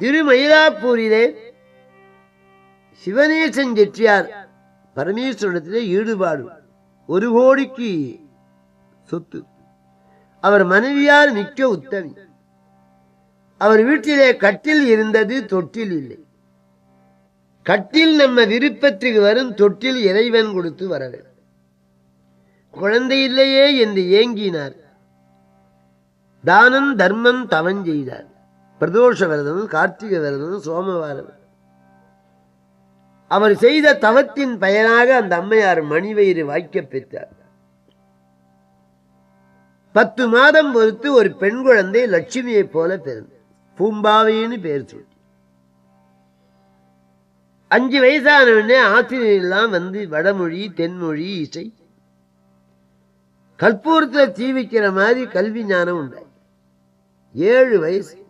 திருமயிலாப்பூரிலே சிவநேசன் செட்டியார் பரமேஸ்வரத்திலே ஈடுபாடு. ஒரு கோடிக்கு சொத்து. அவர் மனைவியார் மிக்க உத்தமி. அவர் வீட்டிலே கட்டில் இருந்தது தொட்டில் இல்லை. கட்டில் நம்ம விருப்பத்துக்கு வரும் தொட்டில் இறைவன் கொடுத்து வரவேன் குழந்தை இல்லையே என்று ஏங்கினார். தானம் தர்மம் தவஞ்செய்தார் பிரதோஷ விரதம் கார்த்திகை விரதம் சோமவார அவர் செய்த தவத்தின் பயனாக அந்த அம்மையார் மணிவயிறு வாய்க்க பெற்றார். பத்து மாதம் பொறுத்து ஒரு பெண் குழந்தை லட்சுமியை போல பிறந்தது. பூம்பாவைன்னு பேர் சொல்லி. அஞ்சு வயசான உடனே ஆசிரியர் எல்லாம் வந்து வடமொழி தென்மொழி இசை. கற்பூரத்தில் தீவிக்கிற மாதிரி கல்வி ஞானம் உண்டாய் ஏழு வயசு.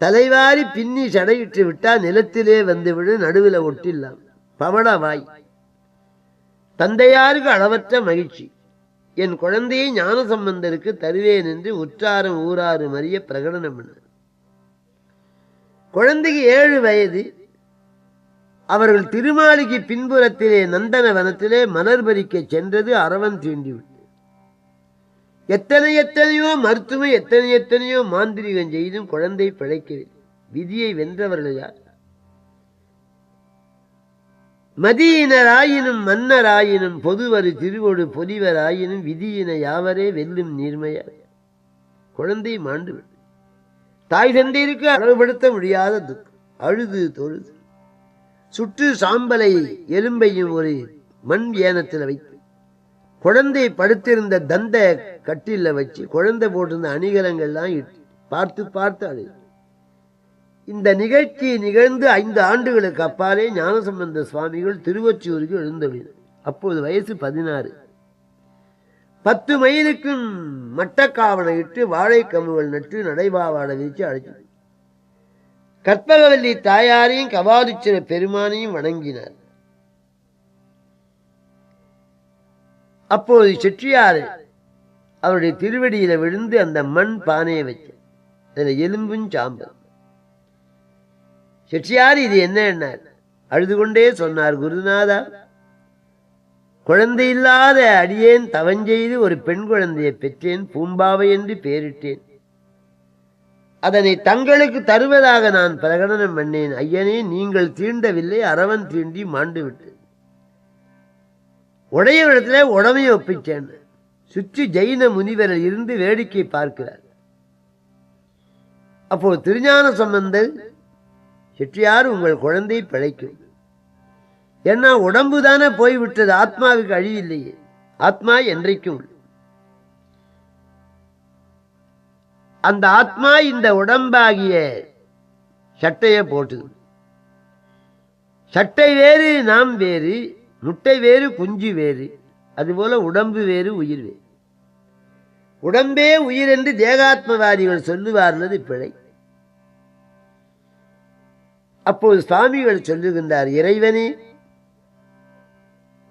தலைவாரி பின்னி சடையிட்டு விட்டா நிலத்திலே வந்து விடு நடுவில் ஒட்டில்லாம். பவள வாய் தந்தையாருக்கு அளவற்ற மகிழ்ச்சி. என் குழந்தையை ஞான சம்பந்தருக்கு தருவேன் என்று உற்றாரும் ஊராரும் அறிய பிரகடனம் பண்ணார் குழந்தைக்கு ஏழு வயது. அவர்கள் திருமாளிகை பின்புறத்திலே நந்தன வனத்திலே மலர் பறிக்க சென்றது அறவன் தீண்டிவிட்டு எத்தனை எத்தனையோ மருத்துவம் எத்தனை எத்தனையோ மாந்திரிகம் செய்தும் குழந்தை பிழைக்கிறது விதியை வென்றவர்கள் யார் மதியினராயினும் மன்னராயினும் பொதுவரு திருவொடு பொலிவராயினும் விதியின யாவரே வெல்லும் நீர்மையார். குழந்தை மாண்டு தாய் தந்தையிற்கு அளவுபடுத்த முடியாத துக்கம். அழுது தொழுது. சுற்று சாம்பலை எலும்பையும் ஒரு மண் ஏனத்தில் வைத்து. குழந்தை படுத்திருந்த தந்த கட்டில வச்சு குழந்தை போட்டிருந்த அணிகலங்கள்லாம் பார்த்து பார்த்து இந்த நிகழ்ச்சி நிகழ்ந்து ஐந்து ஆண்டுகளுக்கு அப்பாலே ஞானசம்பந்த சுவாமிகள் திருவொச்சியூருக்கு எழுந்தொழினார் அப்போது வயசு பதினாறு. பத்து மைலுக்கும் மட்டக்காவனை இட்டு வாழைக்கம்புகள் நட்டு நடைபாவாடை வீச்சு அழைச்சார் கற்பகவல்லி தாயாரையும் கபாலீஸ்வர பெருமானையும் வணங்கினார். அப்போது செட்டியார் அவருடைய திருவடியில விழுந்து அந்த மண் பானையை வச்சு அதில் எலும்பும் சாம்பல் செட்டியார் இது என்ன என்னார்? அழுது கொண்டே சொன்னார் குருநாதா குழந்தை இல்லாத அடியேன் தவஞ்செய்து ஒரு பெண் குழந்தையை பெற்றேன் பூம்பாவை என்று பெயரிட்டேன் அதனை தங்களுக்கு தருவதாக நான் பிரகடனம் பண்ணேன். ஐயனே நீங்கள் தீண்டவில்லை அரவன் தீண்டி மாண்டு விட்டு உடையவிடத்திலே உடமையை ஒப்பிச்சேன்னு சுற்றி ஜெயின முனிவரில் இருந்து வேடிக்கை பார்க்கிறார். அப்போ திருஞான சம்பந்தர் செட்டியார் உங்கள் குழந்தை பிழைக்கும். ஏன்னா உடம்பு தானே போய்விட்டது? ஆத்மாவுக்கு அழிவில்லையே ஆத்மா என்றைக்கும். அந்த ஆத்மா இந்த உடம்பாகிய சட்டையை போட்டுது. சட்டை வேறு நாம் வேறு. முட்டை வேறு குஞ்சு வேறு. அதுபோல உடம்பு வேறு உயிர் வேறு. உடம்பே உயிர் என்று தேகாத்மவாதிகள் சொல்லுவார்னது பிழை. அப்போது சுவாமிகள் சொல்லுகின்றார் இறைவனே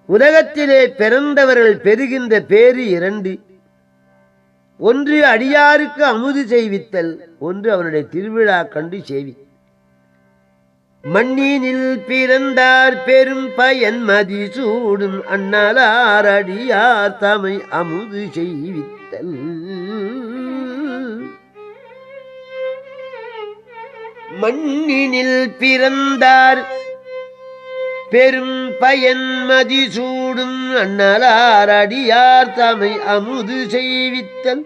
உலகத்திலே பிறந்தவர்கள் பெறுகின்ற பேரு இரண்டு. ஒன்று அடியாருக்கு அமுது செய்வித்தல் ஒன்று அவனுடைய திருவிழா கண்டு செய்வி மண்ணினில் பிறந்தார் பெரும் பயன் மதி சூடும் அண்ணலாரடியார் தமை அமுது செய்வித்தல். மண்ணினில் பிறந்தார் பெரும் பயன் மதி சூடும் அண்ணலாரடியார் தமை அமுது செய்வித்தல்.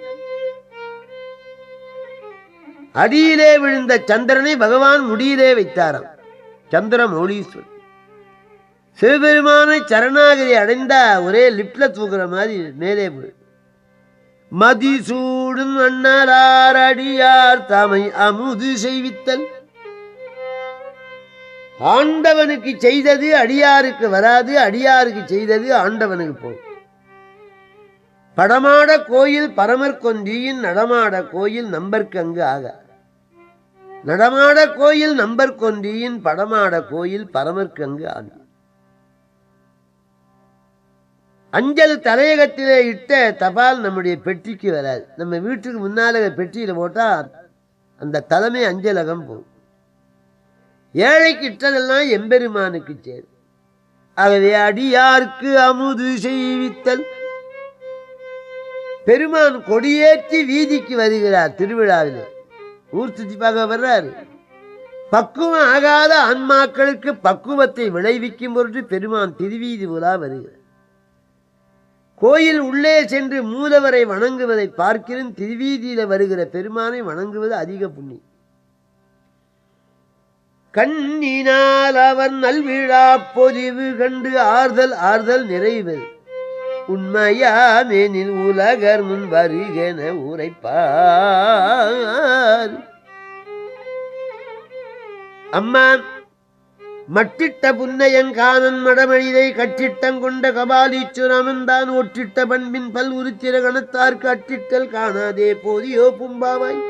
அடியிலே விழுந்த சந்திரனை பகவான் முடியிலே வைத்தாராம். சந்திர மௌலீஸ்வரன் சிவபெருமானை சரணாகதி அடைந்தா ஒரே லிப்ட்ல தூக்குற மாதிரி மேலே போய் மதிசூடும் அண்ணலாரடியார் தமை அமுது செய்வித்தல். ஆண்டவனுக்கு செய்தது அடியாருக்கு வராது அடியாருக்கு செய்தது ஆண்டவனுக்கு போகும். படமாட கோயில் பரமற்கொந்தியின் நடமாட கோயில் நம்பர்க்கங்கு ஆக நடமாட கோயில் நம்பர் கொன்றியின் படமாட கோயில் பரமர்க்கங்கு ஆக அஞ்சல் தலையகத்திலே இட்ட தபால் நம்முடைய பெட்டிக்கு வராது. நம்ம வீட்டுக்கு முன்னால பெட்டியில போட்டா அந்த தலைமை அஞ்சலகம் போகும். ஏழைக்கு இட்டதெல்லாம் எம்பெருமானுக்கு சேரும். ஆகவே அடியார்க்கு அமுது செய்வித்தல். பெருமான் கொடியேற்றி வீதிக்கு வருகிறார் திருவிழாவில். ஊர் சுற்றி பார்க்க வர்றாரு. பக்குவம் ஆகாத ஆன்மாக்களுக்கு பக்குவத்தை விளைவிக்கும் பொருட்டு பெருமான் திருவீதி உலா வருகிறார். கோயில் உள்ளே சென்று மூலவரை வணங்குவதை பார்க்கிறேன் திருவீதியில வருகிற பெருமானை வணங்குவது அதிக புண்ணியம். கண்ணினால் அவன் நல்விழா பொதிவு கண்டு ஆறுதல் ஆறுதல் நிறைவது உண்மையாமெனில் உலகர் முன் வருகென உரைப்பார். அம்மா மட்டிட்ட புன்னையன் காணன் மடமழிதை கட்டிட்டங்கொண்ட கபாலீச்சுரமன் தான் ஒற்றிட்ட பண்பின் பல் உருத்திர கணத்தார்க்கு அட்டிட்டல் காணாதே போதியோ பும்பாவாய்.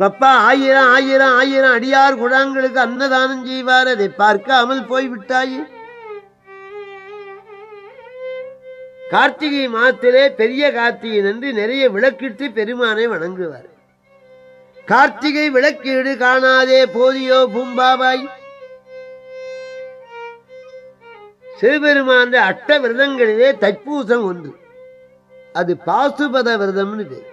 வப்பா ஆயிரம் ஆயிரம் ஆயிரம் அடியார் குழாங்களுக்கு அன்னதானம் செய்வார் அதை பார்க்காமல் போய்விட்டாயே. கார்த்திகை மாதத்திலே பெரிய கார்த்திகை என்று நிறைய விளக்கிட்டு பெருமானை வணங்குவார். கார்த்திகை விளக்கீடு காணாதே போதியோ பூம்பாபாய். சிவபெருமான அட்ட விரதங்களிலே தைப்பூசம் ஒன்று அது பாசுபத விரதம்னு பேர்.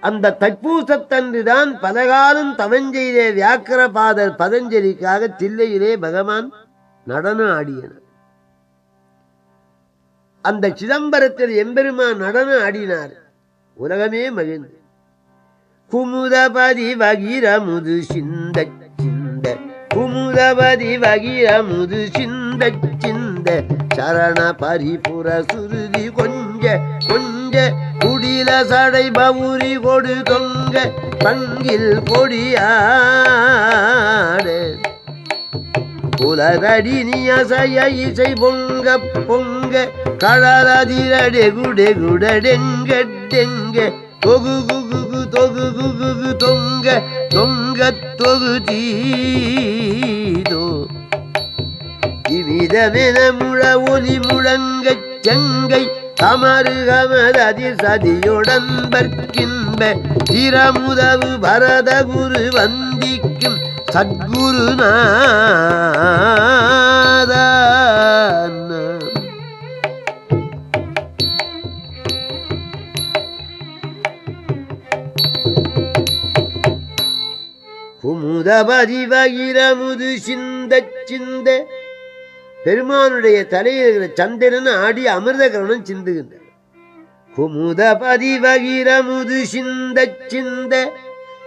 அந்த தைப்பூசத்தன்றுதான் பலகாலம் தவஞ்செய்தே வியாக்கரபாதர் பதஞ்சலிக்காக தில்லையிலே பகவான் நடனம் ஆடியனர். அந்த சிதம்பரத்தில் எம்பெருமான் நடனம் ஆடினார். உலகமே மகிழ்ந்து. குமுதபதி வகிரமுது சிந்த சிந்த. குமுதபதி வகிரமுது சிந்த சிந்த. சரண பரிபுர சுருதி கொஞ்ச கொஞ்ச. குடில சடை பவுரி கொடு தொங்க. பங்கில் கொடியாடு உலகடி நீ நியசைய இசை பொங்க பொங்க. கடலதிரடே குடே தொகு குகு தொகு குகு தொங்க. தொங்க தொகு தீதோ. இவ்விதமென முழ ஒலி முழங்கச் செங்கை தமறு கமரதி சதியுடன்பற்கின்ப திறமுதவு பரத குரு வந்திக்கும் சத்குரு குமுதபதி வகிரமுது சிந்த சிந்த பெருமானுடைய தலையில் இருக்கிற சந்திரன் ஆடி அமிர்த கரணம் சிந்துகின்றார் குமுதபதி வகிரமுது சிந்த சிந்த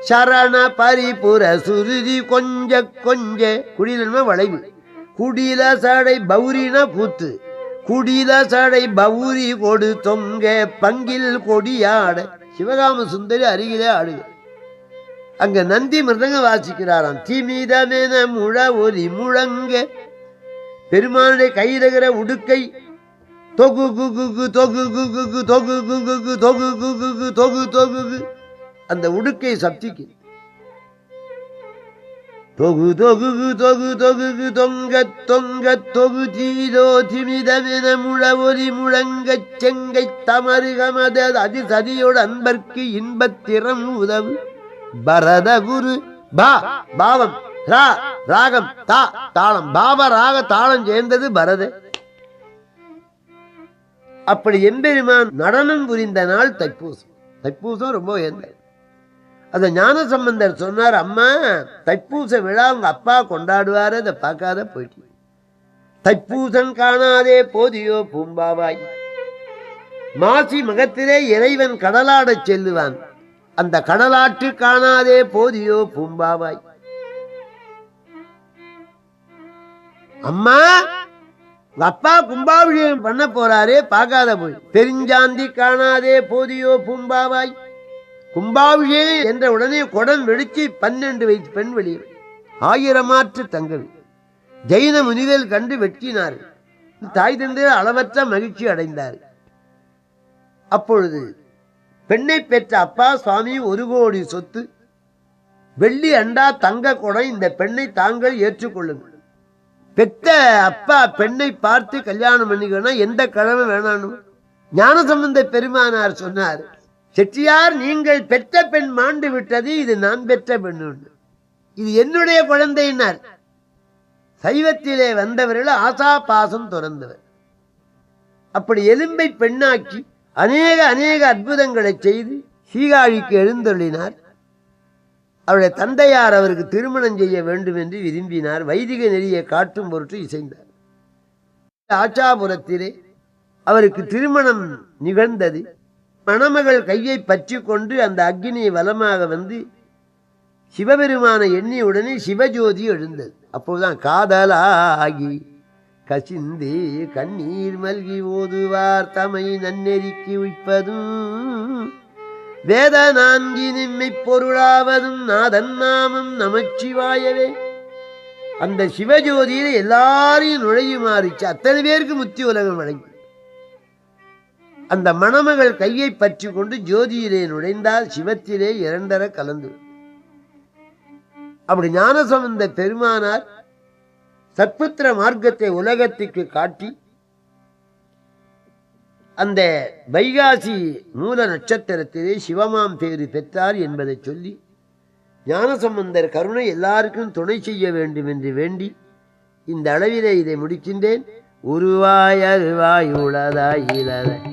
சரண பரிபுர சுருதி கொஞ்ச கொஞ்ச குடிலன்ம வளைவு. குடில சடை பௌரின பூத்து. குடில சடை பௌரி கொடு தொங்க பங்கில் கொடியாட. சிவகாம சுந்தரி அருகிலே ஆடுக அங்க நந்தி மிருதங்க வாசிக்கிறாராம். தீமீதமென முழ ஒலி முழங்க. பெருமானுடைய கையில் இருக்கிற உடுக்கை. தொகு குகு தொகு குகு தொகு குகு தொகு குகு தொகு தொகு அந்த உடுக்கை சப்திக்கு. தொகு தொகு தொகு தொகு தொங்க தொங்க தொகு தீதோ திமிதமென முழவொலி முழங்கச் செங்கை தமருகமத அதி அன்பர்க்கு இன்பத்திறம் உதவு. பரத குரு பா பாவம் ரா ராகம் தா தாளம். பாப ராக தாளம் சேர்ந்தது பரத. அப்படி எம்பெருமான் நடனம் புரிந்த நாள் தைப்பூசம். தைப்பூசம் ரொம்ப உயர்ந்தது. அந்த ஞான சம்பந்தர் சொன்னார் அம்மா தைப்பூச விழா உங்க அப்பா கொண்டாடுவாரு அதை பார்க்காத போயிட்டு. தைப்பூசம் காணாதே போதியோ பூம்பாவாய். மாசி மகத்திலே இறைவன் கடலாடச் செல்லுவான். அந்த கடலாற்று காணாதே போதியோ பூம்பாவாய். அம்மா அப்பா கும்பாபிஷேகம் பண்ண போறாரே பார்க்காத போய். பெருஞ்சாந்தி காணாதே போதியோ பூம்பாவாய். கும்பாபிஷேகம் என்ற உடனே குடம் வெடிச்சு பன்னெண்டு வயசு பெண் வெளியே ஆயிரமாற்று தங்கள் ஜெயின முனிதல் கண்டு வெற்றினார் தாய் தந்தை அளவற்ற மகிழ்ச்சி அடைந்தார். அப்பொழுது பெண்ணை பெற்ற அப்பா சுவாமி ஒரு கோடி சொத்து வெள்ளி அண்டா தங்க குடம் இந்த பெண்ணை தாங்கள் ஏற்றுக்கொள்ளுங்கள். பெத்த அப்பா பெண்ணை பார்த்து கல்யாணம் பண்ணிக்கணும் எந்த கிழமை வேணானும் ஞானசம்பந்த பெருமானார் சொன்னார் செட்டியார் நீங்கள் பெற்ற பெண் மாண்டு விட்டது இது நான் பெற்ற பெண் இது என்னுடைய குழந்தையினார். சைவத்திலே வந்தவர்கள் ஆசா பாசம் துறந்தவர். அப்படி எலும்பை பெண்ணாக்கி அநேக அநேக அற்புதங்களை செய்து சீகாழிக்கு எழுந்தொள்ளினார் அவருடைய தந்தையார் அவருக்கு திருமணம் செய்ய வேண்டும் என்று விரும்பினார். வைதிக நெறியை காட்டும் பொருட்டு இசைந்தார். ஆச்சாபுரத்திலே அவருக்கு திருமணம் நிகழ்ந்தது. மணமகள் கையை பற்றி கொண்டு அந்த அக்னியை வலமாக வந்து சிவபெருமானை எண்ணிய உடனே சிவஜோதி எழுந்தது. அப்போதுதான் காதலாகி கசிந்து கண்ணீர் மல்கி ஓதுவார் தமை நன்னெறிக்கு உய்ப்பதும் வேத நான்கி நிம்மை பொருளாவதும் நாதன் நாமம் நமச்சிவாயவே. அந்த சிவஜோதியில் எல்லாரையும் நுழையுமாறுச்சு அத்தனை பேருக்கு முத்தி உலகம் வழங்கி. அந்த மணமகள் கையை பற்றி கொண்டு ஜோதியிலே நுழைந்தால் சிவத்திலே இரண்டர கலந்து. அப்படி ஞானசம்பந்த பெருமானார் சத்புத்திர மார்க்கத்தை உலகத்துக்கு காட்டி அந்த வைகாசி மூல நட்சத்திரத்திலே சிவமாம் பேரு பெற்றார் என்பதை சொல்லி ஞானசம்பந்தர் கருணை எல்லாருக்கும் துணை செய்ய வேண்டும் என்று வேண்டி இந்த அளவிலே இதை முடிக்கின்றேன். உருவாய் அருவாய் உளதாய் இளத